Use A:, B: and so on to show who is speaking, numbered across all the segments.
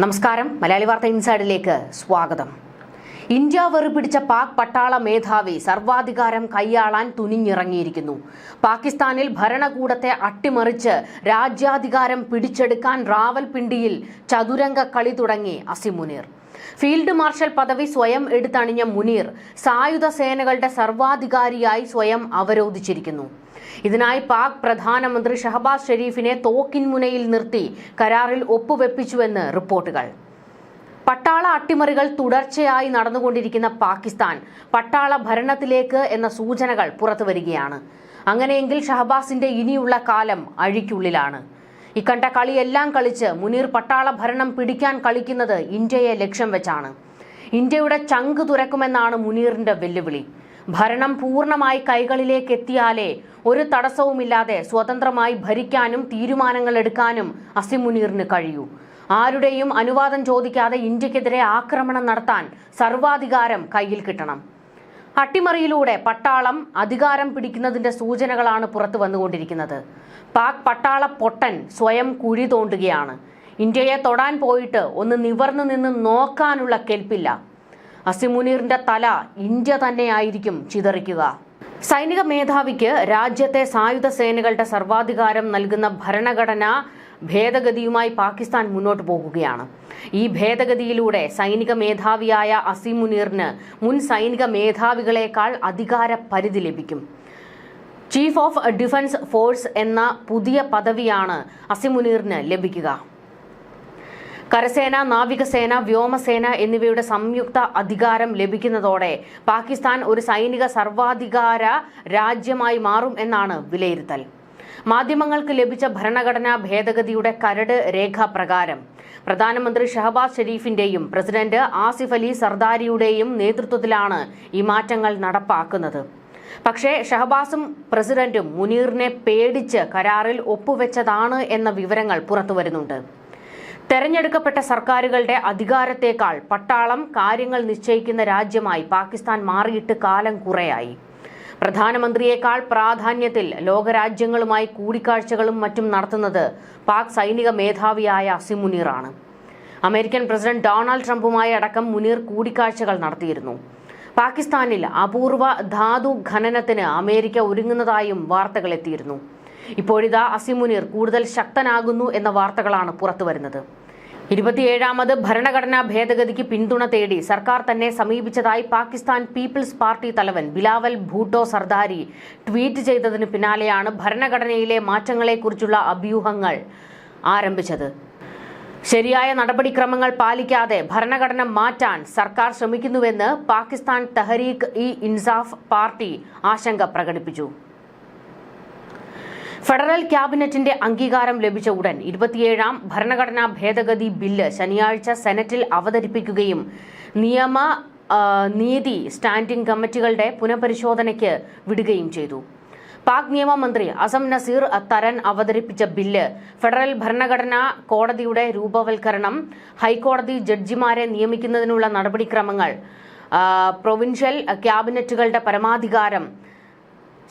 A: നമസ്കാരം. മലയാളി വാർത്ത ഇൻസൈഡിലേക്ക് സ്വാഗതം. ഇന്ത്യ വെറുപിടിച്ച പാക് പട്ടാള മേധാവി സർവാധികാരം കൈയാളാൻ തുനിഞ്ഞിറങ്ങിയിരിക്കുന്നു. പാകിസ്ഥാനിൽ ഭരണകൂടത്തെ അട്ടിമറിച്ച് രാജ്യാധികാരം പിടിച്ചെടുക്കാൻ റാവൽപിണ്ടിയിൽ ചതുരംഗ കളി തുടങ്ങി അസിം മുനീർ. ഫീൽഡ് മാർഷൽ പദവി സ്വയം എടുത്തണിഞ്ഞ മുനീർ സായുധ സേനകളുടെ സർവാധികാരിയായി സ്വയം അവരോധിച്ചിരിക്കുന്നു. ഇതിനായി പാക് പ്രധാനമന്ത്രി ഷഹബാസ് ഷെരീഫിനെ തോക്കിൻമുനയിൽ നിർത്തി കരാറിൽ ഒപ്പുവെപ്പിച്ചുവെന്ന് റിപ്പോർട്ടുകൾ. പട്ടാള അട്ടിമറികൾ തുടർച്ചയായി നടന്നുകൊണ്ടിരിക്കുന്ന പാകിസ്ഥാൻ പട്ടാള ഭരണത്തിലേക്ക് എന്ന സൂചനകൾ പുറത്തുവരികയാണ്. അങ്ങനെയെങ്കിൽ ഷഹബാസിന്റെ ഇനിയുള്ള കാലം അഴിക്കുള്ളിലാണ്. ഇക്കണ്ട കളിയെല്ലാം കളിച്ച് മുനീർ പട്ടാള ഭരണം പിടിക്കാൻ കളിക്കുന്നത് ഇന്ത്യയെ ലക്ഷ്യം വെച്ചാണ്. ഇന്ത്യയുടെ ചങ്ക് തുരക്കുമെന്നാണ് മുനീറിന്റെ വെല്ലുവിളി. ഭരണം പൂർണമായി കൈകളിലേക്ക് എത്തിയാലേ ഒരു തടസ്സവുമില്ലാതെ സ്വതന്ത്രമായി ഭരിക്കാനും തീരുമാനങ്ങൾ എടുക്കാനും അസിം മുനീറിന് കഴിയൂ. ആരുടെയും അനുവാദം ചോദിക്കാതെ ഇന്ത്യക്കെതിരെ ആക്രമണം നടത്താൻ സർവാധികാരം കയ്യിൽ കിട്ടണം. അട്ടിമറിയിലൂടെ പട്ടാളം അധികാരം പിടിക്കുന്നതിന്റെ സൂചനകളാണ് പുറത്തു വന്നുകൊണ്ടിരിക്കുന്നത്. പാക് പട്ടാള പൊട്ടൻ സ്വയം കുഴി തോണ്ടുകയാണ്. ഇന്ത്യയെ തൊടാൻ പോയിട്ട് ഒന്ന് നിവർന്നു നിന്ന് നോക്കാനുള്ള കെൽപ്പില്ല. അസിമുനീറിന്റെ തല ഇന്ത്യ തന്നെയായിരിക്കും ചിതറിക്കുക. സൈനിക മേധാവിക്ക് രാജ്യത്തെ സായുധ സേനകളുടെ സർവാധികാരം നൽകുന്ന ഭരണഘടന ഭേദഗതിയുമായി പാകിസ്ഥാൻ മുന്നോട്ട് പോകുകയാണ്. ഈ ഭേദഗതിയിലൂടെ സൈനിക മേധാവിയായ അസീം മുനീറിന് മുൻ സൈനിക മേധാവികളെക്കാൾ അധികാര പരിധി ലഭിക്കും. ചീഫ് ഓഫ് ഡിഫൻസ് ഫോഴ്സ് എന്ന പുതിയ പദവിയാണ് അസിമുനീറിന് ലഭിക്കുക. കരസേന നാവികസേന വ്യോമസേന എന്നിവയുടെ സംയുക്ത അധികാരം ലഭിക്കുന്നതോടെ പാകിസ്ഥാൻ ഒരു സൈനിക സർവാധികാര രാജ്യമായി മാറും എന്നാണ് വിലയിരുത്തൽ. മാധ്യമങ്ങൾക്ക് ലഭിച്ച ഭരണഘടനാ ഭേദഗതിയുടെ കരട് രേഖാപ്രകാരം. പ്രധാനമന്ത്രി ഷഹബാസ് ഷെരീഫിന്റെയും പ്രസിഡന്റ് ആസിഫ് അലി സർദാരിയുടെയും നേതൃത്വത്തിലാണ് ഈ മാറ്റങ്ങൾ നടപ്പാക്കുന്നത്. പക്ഷേ ഷഹബാസും പ്രസിഡന്റും മുനീറിനെ പേടിച്ച് കരാറിൽ ഒപ്പുവെച്ചതാണ് എന്ന വിവരങ്ങൾ പുറത്തുവരുന്നുണ്ട്. തെരഞ്ഞെടുക്കപ്പെട്ട സർക്കാരുകളുടെ അധികാരത്തേക്കാൾ പട്ടാളം കാര്യങ്ങൾ നിശ്ചയിക്കുന്ന രാജ്യമായി പാകിസ്ഥാൻ മാറിയിട്ട് കാലം കുറയായി. പ്രധാനമന്ത്രിയേക്കാൾ പ്രാധാന്യത്തിൽ ലോകരാജ്യങ്ങളുമായി കൂടിക്കാഴ്ചകളും മറ്റും നടത്തുന്നത് പാക് സൈനിക മേധാവിയായ അസിം മുനീറാണ് അമേരിക്കൻ പ്രസിഡന്റ് ഡൊണാൾഡ് ട്രംപുമായി അടക്കം മുനീർ കൂടിക്കാഴ്ചകൾ നടത്തിയിരുന്നു. പാകിസ്ഥാനിൽ അപൂർവ ധാതു ഖനനത്തിന് അമേരിക്ക ഒരുങ്ങുന്നതായും വാർത്തകൾ എത്തിയിരുന്നു. ഇപ്പോഴിതാ അസിമുനീർ കൂടുതൽ ശക്തനാകുന്നു എന്ന വാർത്തകളാണ് പുറത്തുവരുന്നത്. ഇരുപത്തിയേഴാമത് ഭരണഘടനാ ഭേദഗതിക്ക് പിന്തുണ തേടി സർക്കാർ തന്നെ സമീപിച്ചതായി പാകിസ്ഥാൻ പീപ്പിൾസ് പാർട്ടി തലവൻ ബിലാവൽ ഭൂട്ടോ സർദാരി ട്വീറ്റ് ചെയ്തതിന് പിന്നാലെയാണ് ഭരണഘടനയിലെ മാറ്റങ്ങളെക്കുറിച്ചുള്ള അഭ്യൂഹങ്ങൾ ആരംഭിച്ചത്. ശരിയായ നടപടിക്രമങ്ങൾ പാലിക്കാതെ ഭരണഘടന മാറ്റാൻ സർക്കാർ ശ്രമിക്കുന്നുവെന്ന് പാകിസ്ഥാൻ തെഹരീഖ് ഇ ഇൻസാഫ് പാർട്ടി ആശങ്ക പ്രകടിപ്പിച്ചു. ഫെഡറൽ ക്യാബിനറ്റിന്റെ അംഗീകാരം ലഭിച്ച ഉടൻ ഇരുപത്തിയേഴാം ഭരണഘടനാ ഭേദഗതി ബില്ല് ശനിയാഴ്ച സെനറ്റിൽ അവതരിപ്പിക്കുകയും നിയമ നീതി സ്റ്റാൻഡിംഗ് കമ്മിറ്റികളുടെ പുനഃപരിശോധനയ്ക്ക് വിടുകയും ചെയ്തു. പാക് നിയമമന്ത്രി അസം നസീർ തരൻ അവതരിപ്പിച്ച ബില്ല് ഫെഡറൽ ഭരണഘടനാ കോടതിയുടെ രൂപവൽക്കരണം ഹൈക്കോടതി ജഡ്ജിമാരെ നിയമിക്കുന്നതിനുള്ള നടപടിക്രമങ്ങൾ പ്രൊവിൻഷ്യൽ ക്യാബിനറ്റുകളുടെ പരമാധികാരം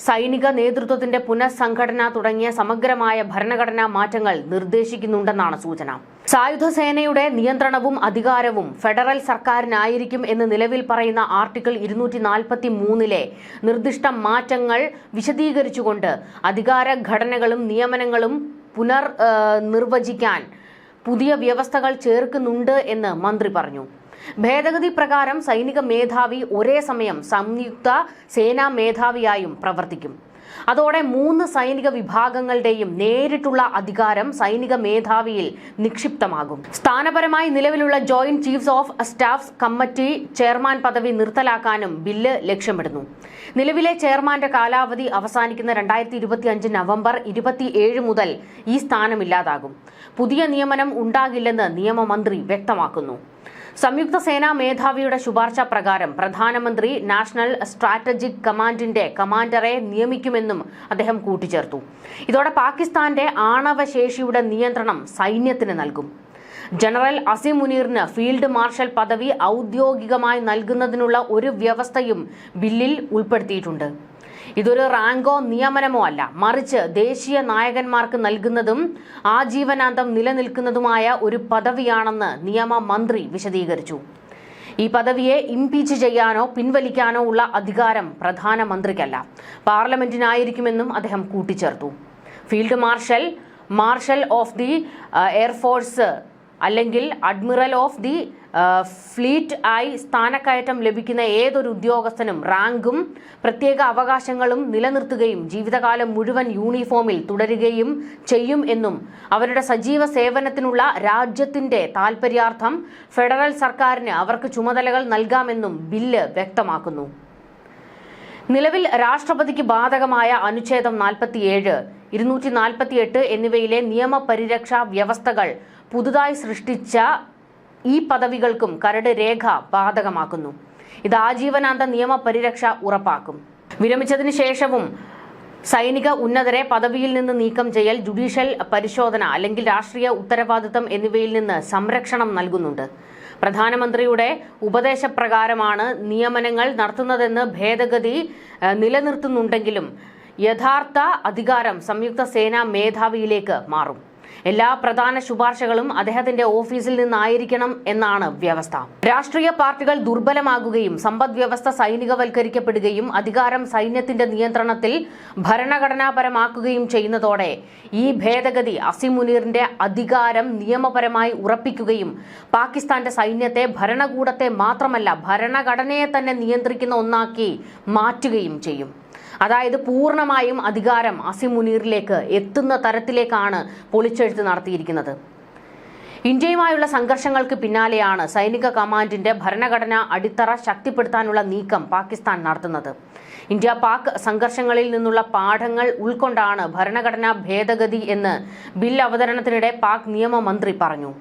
A: സൈനിക നേതൃത്വത്തിന്റെ പുനഃസംഘടന തുടങ്ങിയ സമഗ്രമായ ഭരണഘടനാ മാറ്റങ്ങൾ നിർദ്ദേശിക്കുന്നുണ്ടെന്നാണ് സൂചന. സായുധ സേനയുടെ നിയന്ത്രണവും അധികാരവും ഫെഡറൽ സർക്കാരിനായിരിക്കും എന്ന് നിലവിൽ പറയുന്ന ആർട്ടിക്കിൾ ഇരുന്നൂറ്റി നാൽപ്പത്തി മൂന്നിലെ നിർദ്ദിഷ്ട മാറ്റങ്ങൾ വിശദീകരിച്ചുകൊണ്ട് അധികാര ഘടനകളും നിയമനങ്ങളും പുനർ നിർവചിക്കാൻ പുതിയ വ്യവസ്ഥകൾ ചേർക്കുന്നുണ്ട് എന്ന് മന്ത്രി പറഞ്ഞു. ഭേദഗതി പ്രകാരം സൈനിക മേധാവി ഒരേ സമയം സംയുക്ത സേനാ മേധാവിയായും പ്രവർത്തിക്കും. അതോടെ മൂന്ന് സൈനിക വിഭാഗങ്ങളുടെയും നേരിട്ടുള്ള അധികാരം സൈനിക മേധാവിയിൽ നിക്ഷിപ്തമാകും. സ്ഥാനപരമായി നിലവിലുള്ള joint chiefs of staff committee chairman പദവി നിർത്തലാക്കാനും ബില്ല് ലക്ഷ്യമിടുന്നു. നിലവിലെ ചെയർമാന്റെ കാലാവധി അവസാനിക്കുന്ന രണ്ടായിരത്തി ഇരുപത്തി അഞ്ച് നവംബർ ഇരുപത്തിയേഴ് മുതൽ ഈ സ്ഥാനമില്ലാതാകും പുതിയ നിയമനം ഉണ്ടാകില്ലെന്ന് നിയമമന്ത്രി വ്യക്തമാക്കുന്നു. സംയുക്ത സേനാ മേധാവിയുടെ ശുപാർശ പ്രകാരം പ്രധാനമന്ത്രി നാഷണൽ സ്ട്രാറ്റജിക് കമാൻഡിന്റെ കമാൻഡറെ നിയമിക്കുമെന്നും അദ്ദേഹം കൂട്ടിച്ചേർത്തു. ഇതോടെ പാകിസ്ഥാന്റെ ആണവശേഷിയുടെ നിയന്ത്രണം സൈന്യത്തിന് നൽകും. ജനറൽ അസിം മുനീറിന് ഫീൽഡ് മാർഷൽ പദവി ഔദ്യോഗികമായി നൽകുന്നതിനുള്ള ഒരു വ്യവസ്ഥയും ബില്ലിൽ ഉൾപ്പെടുത്തിയിട്ടുണ്ട്. ഇതൊരു റാങ്കോ നിയമനമോ അല്ല. മറിച്ച് ദേശീയ നായകന്മാർക്ക് നൽകുന്നതും ആജീവനാന്തം നിലനിൽക്കുന്നതുമായ ഒരു പദവിയാണെന്ന് നിയമ മന്ത്രി വിശദീകരിച്ചു. ഈ പദവിയെ ഇംപീച്ച് ചെയ്യാനോ പിൻവലിക്കാനോ ഉള്ള അധികാരം പ്രധാനമന്ത്രിക്കല്ല. പാർലമെന്റിനായിരിക്കുമെന്നും അദ്ദേഹം കൂട്ടിച്ചേർത്തു. Field marshal marshal of the air force അല്ലെങ്കിൽ അഡ്മിറൽ ഓഫ് ദി ഫ്ലീറ്റ് ആയി സ്ഥാനക്കയറ്റം ലഭിക്കുന്ന ഏതൊരു ഉദ്യോഗസ്ഥനും റാങ്കും പ്രത്യേക അവകാശങ്ങളും നിലനിർത്തുകയും ജീവിതകാലം മുഴുവൻ യൂണിഫോമിൽ തുടരുകയും ചെയ്യും എന്നും അവരുടെ സജീവ സേവനത്തിനുള്ള രാജ്യത്തിന്റെ താൽപര്യാർത്ഥം ഫെഡറൽ സർക്കാരിന് അവർക്ക് ചുമതലകൾ നൽകാമെന്നും ബില്ല് വ്യക്തമാക്കുന്നു. നിലവിൽ രാഷ്ട്രപതിക്ക് ബാധകമായ അനുച്ഛേദം നാൽപ്പത്തിയേഴ് ഇരുന്നൂറ്റി നാൽപ്പത്തിയെട്ട് എന്നിവയിലെ നിയമപരിരക്ഷാ വ്യവസ്ഥകൾ പുതുതായി സൃഷ്ടിച്ച ഈ പദവികൾക്കും കരട് രേഖ ബാധകമാക്കുന്നു. ഇത് ആജീവനാന്ത നിയമപരിരക്ഷ ഉറപ്പാക്കും. വിരമിച്ചതിന് ശേഷവും സൈനിക ഉന്നതരെ പദവിയിൽ നിന്ന് നീക്കം ചെയ്യൽ ജുഡീഷ്യൽ പരിശോധന അല്ലെങ്കിൽ രാഷ്ട്രീയ ഉത്തരവാദിത്തം എന്നിവയിൽ നിന്ന് സംരക്ഷണം നൽകുന്നുണ്ട്. പ്രധാനമന്ത്രിയുടെ ഉപദേശപ്രകാരമാണ് നിയമനങ്ങൾ നടത്തുന്നതെന്ന് ഭേദഗതി നിലനിർത്തുന്നുണ്ടെങ്കിലും യഥാർത്ഥ അധികാരം സംയുക്ത സേനാ മേധാവിയിലേക്ക് മാറും. എല്ലാ പ്രധാന ശുപാർശകളും അദ്ദേഹത്തിന്റെ ഓഫീസിൽ നിന്നായിരിക്കണം എന്നാണ് വ്യവസ്ഥ. രാഷ്ട്രീയ പാർട്ടികൾ ദുർബലമാകുകയും സമ്പദ് വ്യവസ്ഥ സൈനികവൽക്കരിക്കപ്പെടുകയും അധികാരം സൈന്യത്തിന്റെ നിയന്ത്രണത്തിൽ ഭരണഘടനാപരമാക്കുകയും ചെയ്യുന്നതോടെ ഈ ഭേദഗതി അസിമുനീറിന്റെ അധികാരം നിയമപരമായി ഉറപ്പിക്കുകയും പാകിസ്ഥാന്റെ സൈന്യത്തെ ഭരണകൂടത്തെ മാത്രമല്ല ഭരണഘടനയെ തന്നെ നിയന്ത്രിക്കുന്ന ഒന്നാക്കി മാറ്റുകയും ചെയ്യും. അതായത് പൂർണമായും അധികാരം അസിം മുനീറിലേക്ക് എത്തുന്ന തരത്തിലേക്കാണ് പൊളിച്ചെഴുത്ത് നടത്തിയിരിക്കുന്നത്. ഇന്ത്യയുമായുള്ള സംഘർഷങ്ങൾക്ക് പിന്നാലെയാണ് സൈനിക കമാൻഡിന്റെ ഭരണഘടന അടിത്തറ ശക്തിപ്പെടുത്താനുള്ള നീക്കം പാകിസ്ഥാൻ നടത്തുന്നത്. ഇന്ത്യ പാക് സംഘർഷങ്ങളിൽ നിന്നുള്ള പാഠങ്ങൾ ഉൾക്കൊണ്ടാണ് ഭരണഘടനാ ഭേദഗതി എന്ന് ബിൽ അവതരണത്തിനിടെ പാക് നിയമമന്ത്രി പറഞ്ഞു.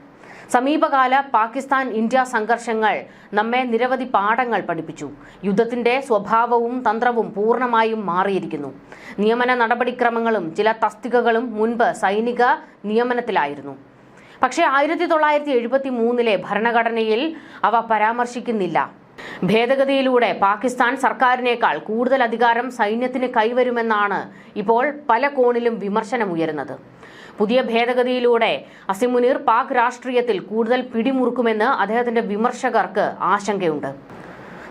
A: സമീപകാല പാകിസ്ഥാൻ ഇന്ത്യ സംഘർഷങ്ങൾ നമ്മെ നിരവധി പാഠങ്ങൾ പഠിപ്പിച്ചു. യുദ്ധത്തിന്റെ സ്വഭാവവും തന്ത്രവും പൂർണമായും മാറിയിരിക്കുന്നു. നിയമന നടപടിക്രമങ്ങളും ചില തസ്തികകളും മുൻപ് സൈനിക നിയമനത്തിലായിരുന്നു. പക്ഷേ ആയിരത്തി തൊള്ളായിരത്തി എഴുപത്തി മൂന്നിലെ ഭരണഘടനയിൽ അവ പരാമർശിക്കുന്നില്ല. ഭേദഗതിയിലൂടെ പാകിസ്ഥാൻ സർക്കാരിനേക്കാൾ കൂടുതൽ അധികാരം സൈന്യത്തിന് കൈവരുമെന്നാണ് ഇപ്പോൾ പല കോണിലും വിമർശനമുയരുന്നത്. പുതിയ ഭേദഗതിയിലൂടെ അസിമുനീർ പാക് രാഷ്ട്രീയത്തിൽ കൂടുതൽ പിടിമുറുക്കുമെന്ന് അദ്ദേഹത്തിന്റെ വിമർശകർക്ക് ആശങ്കയുണ്ട്.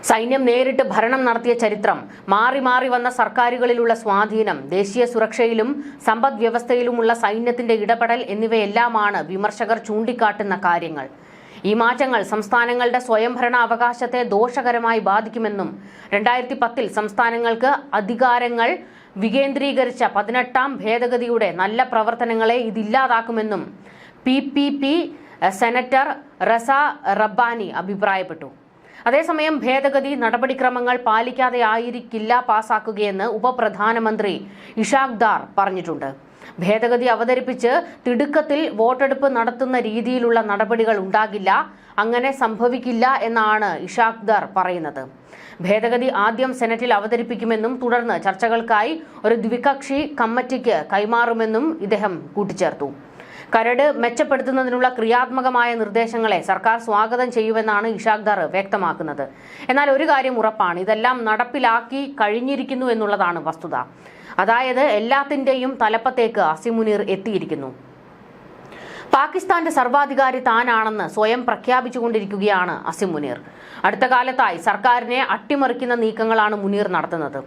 A: സൈന്യം നേരിട്ട് ഭരണം നടത്തിയ ചരിത്രം മാറി മാറി വന്ന സർക്കാരുകളിലുള്ള സ്വാധീനം ദേശീയ സുരക്ഷയിലും സമ്പദ് വ്യവസ്ഥയിലുമുള്ള സൈന്യത്തിന്റെ ഇടപെടൽ എന്നിവയെല്ലാമാണ് വിമർശകർ ചൂണ്ടിക്കാട്ടുന്ന കാര്യങ്ങൾ. ഈ മാറ്റങ്ങൾ സംസ്ഥാനങ്ങളുടെ സ്വയംഭരണ അവകാശത്തെ ദോഷകരമായി ബാധിക്കുമെന്നും രണ്ടായിരത്തി പത്തിൽ സംസ്ഥാനങ്ങൾക്ക് അധികാരങ്ങൾ വികേന്ദ്രീകരിച്ച പതിനെട്ടാം ഭേദഗതിയുടെ നല്ല പ്രവർത്തനങ്ങളെ ഇതില്ലാതാക്കുമെന്നും P P P senator Raza Rabbani അഭിപ്രായപ്പെട്ടു. അതേസമയം ഭേദഗതി നടപടിക്രമങ്ങൾ പാലിക്കാതെ ആയിരിക്കില്ല പാസാക്കുകയെന്ന് ഉപപ്രധാനമന്ത്രി ഇഷാഖ് ദാർ പറഞ്ഞിട്ടുണ്ട്. ഭേദഗതി അവതരിപ്പിച്ച് തിടുക്കത്തിൽ വോട്ടെടുപ്പ് നടത്തുന്ന രീതിയിലുള്ള നടപടികൾ ഉണ്ടാകില്ല. അങ്ങനെ സംഭവിക്കില്ല എന്നാണ് ഇഷാഖ് ദാർ പറയുന്നത്. ഭേദഗതി ആദ്യം സെനറ്റിൽ അവതരിപ്പിക്കുമെന്നും തുടർന്ന് ചർച്ചകൾക്കായി ഒരു ദ്വികക്ഷി കമ്മിറ്റിക്ക് കൈമാറുമെന്നും ഇദ്ദേഹം കൂട്ടിച്ചേർത്തു. കരട് മെച്ചപ്പെടുത്തുന്നതിനുള്ള ക്രിയാത്മകമായ നിർദ്ദേശങ്ങളെ സർക്കാർ സ്വാഗതം ചെയ്യുമെന്നാണ് ഇഷാഖ് ദാർ വ്യക്തമാക്കുന്നത്. എന്നാൽ ഒരു കാര്യം ഉറപ്പാണ് ഇതെല്ലാം നടപ്പിലാക്കി കഴിഞ്ഞിരിക്കുന്നു എന്നുള്ളതാണ് വസ്തുത. അതായത് എല്ലാത്തിന്റെയും തലപ്പത്തേക്ക് അസിമുനീർ എത്തിയിരിക്കുന്നു. പാകിസ്ഥാന്റെ സർവാധികാരി താനാണെന്ന് സ്വയം പ്രഖ്യാപിച്ചുകൊണ്ടിരിക്കുകയാണ് അസിം മുനീർ. അടുത്ത കാലത്തായി സർക്കാരിനെ അട്ടിമറിക്കുന്ന നീക്കങ്ങളാണ് മുനീർ നടത്തുന്നത്.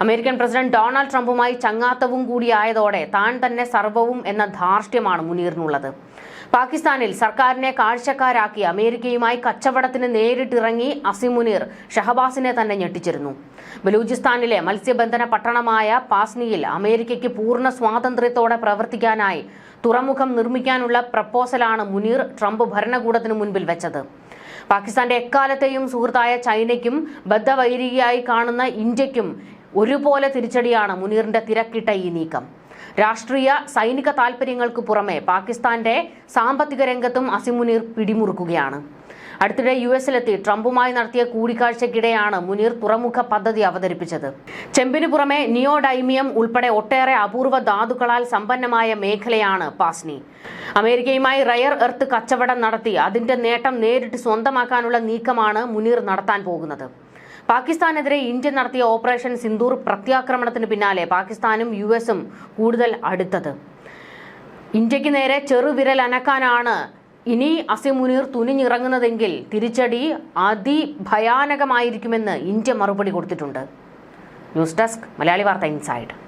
A: അമേരിക്കൻ പ്രസിഡന്റ് ഡൊണാൾഡ് ട്രംപുമായി ചങ്ങാത്തവും കൂടിയായതോടെ താൻ തന്നെ സർവവും എന്ന ധാർഷ്ട്യമാണ് മുനീറിനുള്ളത്. പാകിസ്ഥാനിൽ സർക്കാരിനെ കാഴ്ചക്കാരാക്കി അമേരിക്കയുമായി കച്ചവടത്തിന് നേരിട്ടിറങ്ങി അസിമുനീർ ഷഹബാസിനെ തന്നെ ഞെട്ടിച്ചിരുന്നു. ബലൂചിസ്ഥാനിലെ മത്സ്യബന്ധന പട്ടണമായ പാസ്നിയിൽ അമേരിക്കയ്ക്ക് പൂർണ സ്വാതന്ത്ര്യത്തോടെ പ്രവർത്തിക്കാനായി തുറമുഖം നിർമ്മിക്കാനുള്ള പ്രപ്പോസലാണ് മുനീർ ട്രംപ് ഭരണകൂടത്തിനു മുൻപിൽ വെച്ചത്. പാകിസ്ഥാന്റെ എക്കാലത്തെയും സുഹൃത്തായ ചൈനയ്ക്കും ബദ്ധവൈരികയായി കാണുന്ന ഇന്ത്യക്കും ഒരുപോലെ തിരിച്ചടിയാണ് മുനീറിന്റെ തിരക്കിട്ട ഈ നീക്കം. രാഷ്ട്രീയ സൈനിക താൽപര്യങ്ങൾക്ക് പുറമെ പാകിസ്ഥാന്റെ സാമ്പത്തിക രംഗത്തും അസിമുനീർ പിടിമുറുക്കുകയാണ്. അടുത്തിടെ യു എസിലെത്തി ട്രംപുമായി നടത്തിയ കൂടിക്കാഴ്ചയ്ക്കിടെയാണ് മുനീർ തുറമുഖ പദ്ധതി അവതരിപ്പിച്ചത്. ചെമ്പിനു പുറമെ നിയോഡൈമിയം ഉൾപ്പെടെ ഒട്ടേറെ അപൂർവ ധാതുക്കളാൽ സമ്പന്നമായ മേഖലയാണ് പാസ്നി. അമേരിക്കയുമായി റയർ എർത്ത് കച്ചവടം നടത്തി അതിന്റെ നേട്ടം നേരിട്ട് സ്വന്തമാക്കാനുള്ള നീക്കമാണ് മുനീർ നടത്താൻ പോകുന്നത്. പാകിസ്ഥാനെതിരെ ഇന്ത്യ നടത്തിയ ഓപ്പറേഷൻ സിന്ദൂർ പ്രത്യാക്രമണത്തിന് പിന്നാലെ പാകിസ്ഥാനും യു എസും കൂടുതൽ അടുത്തത്. ഇന്ത്യയ്ക്ക് നേരെ ചെറുവിരൽ അനക്കാനാണ് ഇനി അസിമുനീർ തുനിഞ്ഞിറങ്ങുന്നതെങ്കിൽ തിരിച്ചടി അതിഭയാനകമായിരിക്കുമെന്ന് ഇന്ത്യ മറുപടി കൊടുത്തിട്ടുണ്ട്. ന്യൂസ് ഡെസ്ക് മലയാളി വാർത്ത ഇൻസൈഡ്.